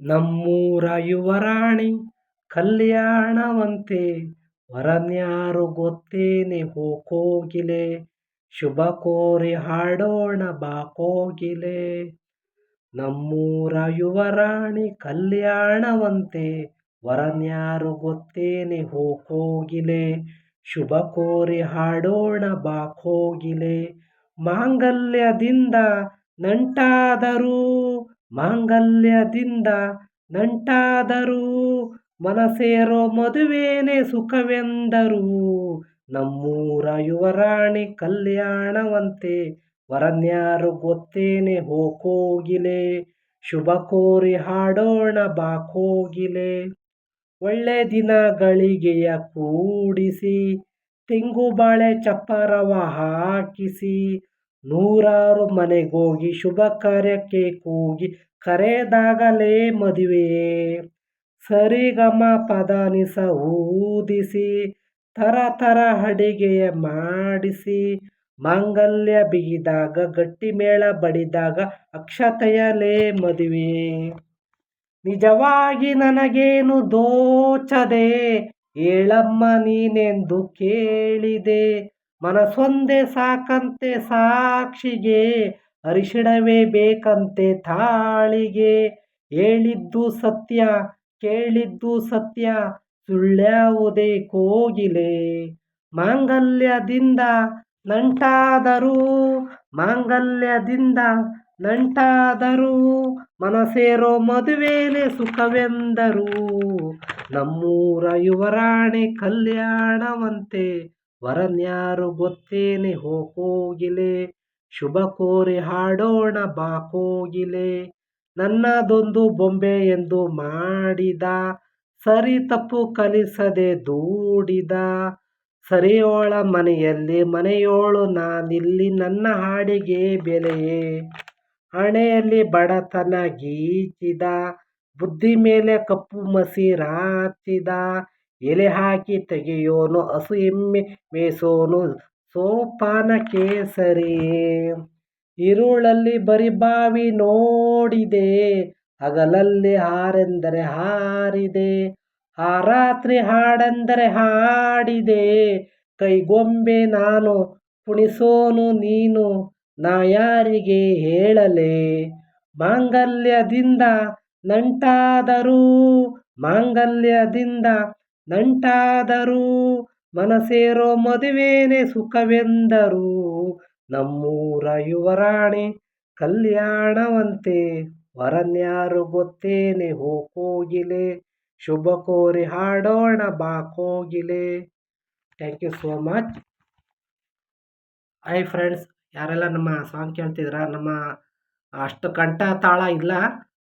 ನಮ್ಮೂರ ಯುವರಾಣಿ ಕಲ್ಯಾಣವಂತೆ ವರನ್ಯಾರು ಗೊತ್ತೇನೆ ಹೋ ಕೋಗಿಲೆ ಶುಭ ಕೋರಿ ಹಾಡೋಣ ಬಾ ಕೋಗಿಲೆ. ನಮ್ಮೂರ ಯುವರಾಣಿ ಕಲ್ಯಾಣವಂತೆ ವರನ್ಯಾರು ಗೊತ್ತೇನೆ ಹೋ ಕೋಗಿಲೆ ಶುಭ ಕೋರಿ ಹಾಡೋಣ ಬಾ ಕೋಗಿಲೆ. ಮಾಂಗಲ್ಯದಿಂದ ನಂಟಾದರೂ ಮಾಂಗಲ್ಯದಿಂದ ನಂಟಾದರೂ ಮನಸೇರೋ ಮದುವೇನೆ ಸುಖವೆಂದರು ನಮ್ಮೂರ ಯುವರಾಣಿ ಕಲ್ಯಾಣವಂತೆ ವರನ್ಯಾರು ಗೊತ್ತೇನೆ ಹೋಗೋಗಿಲೆ ಶುಭ ಕೋರಿ ಹಾಡೋಣ ಬಾಕೋಗಿಲೆ ಒಳ್ಳೆ ದಿನಗಳಿಗೆಯ ಕೂಡಿಸಿ, ತೆಂಗು ಬಾಳೆ ಚಪ್ಪರವ ಹಾಕಿಸಿ ನೂರಾರು ಮನೆಗೋಗಿ ಶುಭ ಕಾರ್ಯಕ್ಕೆ ಕೂಗಿ ಕರೆದಾಗಲೇ ಮದುವೆ. ಸರಿಗಮ ಪದನಿಸ ಊದಿಸಿ ತರ ತರ ಅಡಿಗೆಯ ಮಾಡಿಸಿ. ಮಾಂಗಲ್ಯ ಬಿಗಿದಾಗ ಗಟ್ಟಿ ಮೇಳ ಬಡಿದಾಗ ಅಕ್ಷತೆಯಲೇ ಮದುವೆ. ನಿಜವಾಗಿ ನನಗೇನು ದೋಚದೆ ಏಳಮ್ಮ ನೀನೆಂದು ಕೇಳಿದೆ. ಮನಸೊಂದೇ ಸಾಕಂತೆ ಸಾಕ್ಷಿಗೆ, ಅರಿಶಿಣವೇ ಬೇಕಂತೆ ತಾಳಿಗೆ. ಹೇಳಿದ್ದು ಸತ್ಯ, ಕೇಳಿದ್ದು ಸತ್ಯ, ಸುಳ್ಳ್ಯಾವುದೇ ಕೋಗಿಲೆ. ಮಾಂಗಲ್ಯದಿಂದ ನಂಟಾದರೂ ಮಾಂಗಲ್ಯದಿಂದ ನಂಟಾದರೂ, ಮನಸೇರೋ ಮದುವೆಲೆ ಸುಖವೆಂದರು, ನಮ್ಮೂರ ಯುವರಾಣಿ ಕಲ್ಯಾಣವಂತೆ ವರನ್ಯಾರು ಗೊತ್ತೇನೆ ಹೋ ಕೋಗಿಲೆ ಶುಭ ಕೋರಿ ಹಾಡೋಣ ಬಾ ಕೋಗಿಲೆ. ನನ್ನದೊಂದು ಬೊಂಬೆ ಎಂದು ಮಾಡಿದ, ಸರಿ ತಪ್ಪು ಕಲಿಸದೆ ದೂಡಿದ. ಸರಿಯೋಳ ಮನೆಯಲ್ಲಿ ಮನೆಯೋಳು, ನಾನಿಲ್ಲಿ ನನ್ನ ಹಾಡಿಗೆ ಬೆಲೆಯೇ ಹಣೆಯಲ್ಲಿ ಬಡತನ ಗೀಚಿದ, ಬುದ್ಧಿ ಮೇಲೆ ಕಪ್ಪು ಮಸಿ ರಾಚಿದ. ಎಲೆ ಹಾಕಿ ತೆಗೆಯೋನು ಹಸು ಎಮ್ಮೆ ಮೇಸೋನು ಸೋಪಾನ ಕೇಸರಿ ಇರುಳಲ್ಲಿ ಬಾವಿ ನೋಡಿದೆ, ಹಗಲಲ್ಲಿ ಹಾರೆಂದರೆ ಹಾರಿದೆ, ಆ ರಾತ್ರಿ ಹಾಡೆಂದರೆ ಹಾಡಿದೆ, ಕೈಗೊಂಬೆ ನಾನು ಕುಣಿಸೋನು ನೀನು, ನಾ ಯಾರಿಗೆ ಹೇಳಲೆ? ಮಾಂಗಲ್ಯದಿಂದ ನಂಟಾದರೂ ಮಾಂಗಲ್ಯದಿಂದ ನಂಟಾದರೂ ಮನಸೇರೋ ಮದುವೆನೆ ಸುಖವೆಂದರು ನಮ್ಮೂರ ಯುವರಾಣಿ ಕಲ್ಯಾಣವಂತೆ ವರನ್ಯಾರು ಗೊತ್ತೇನೆ ಹೋ ಕೋಗಿಲೆ ಶುಭ ಕೋರಿ ಹಾಡೋಣ, ಬಾ ಕೋಗಿಲೆ. Thank you so much I friends ಯಾರೆಲ್ಲ ನಮ್ಮ ಸಾಂಗ್ ಕೇಳ್ತಿದ್ರ ನಮ್ಮ ಅಷ್ಟು ಕಂಠ ತಾಳ ಇಲ್ಲ,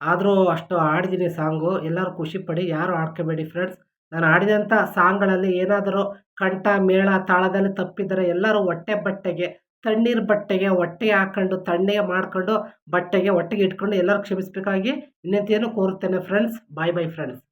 ಆದರೂ ಅಷ್ಟು ಹಾಡಿದ್ದೀನಿ ಸಾಂಗು ಎಲ್ಲರೂ ಖುಷಿ ಪಡಿ, ಯಾರು ಹಾಡ್ಕೋಬೇಡಿ ಫ್ರೆಂಡ್ಸ್ ನಾನು ಹಾಡಿದಂಥ ಸಾಂಗ್ಗಳಲ್ಲಿ ಏನಾದರೂ ಕಂಠ, ಮೇಳ, ತಾಳದಲ್ಲಿ ತಪ್ಪಿದರೆ ಎಲ್ಲರೂ ಹೊಟ್ಟೆ ಬಟ್ಟೆಗೆ, ತಣ್ಣೀರು ಬಟ್ಟೆಗೆ ಹೊಟ್ಟೆ ಹಾಕ್ಕೊಂಡು ತಣ್ಣಗೆ ಮಾಡಿಕೊಂಡು ಬಟ್ಟೆಗೆ ಹೊಟ್ಟೆಗೆ ಇಟ್ಕೊಂಡು ಎಲ್ಲರೂ ಕ್ಷಮಿಸಬೇಕಾಗಿ ವಿನಂತಿಯನ್ನು ಕೋರುತ್ತೇನೆ ಫ್ರೆಂಡ್ಸ್ ಬಾಯ್ ಬೈ ಫ್ರೆಂಡ್ಸ್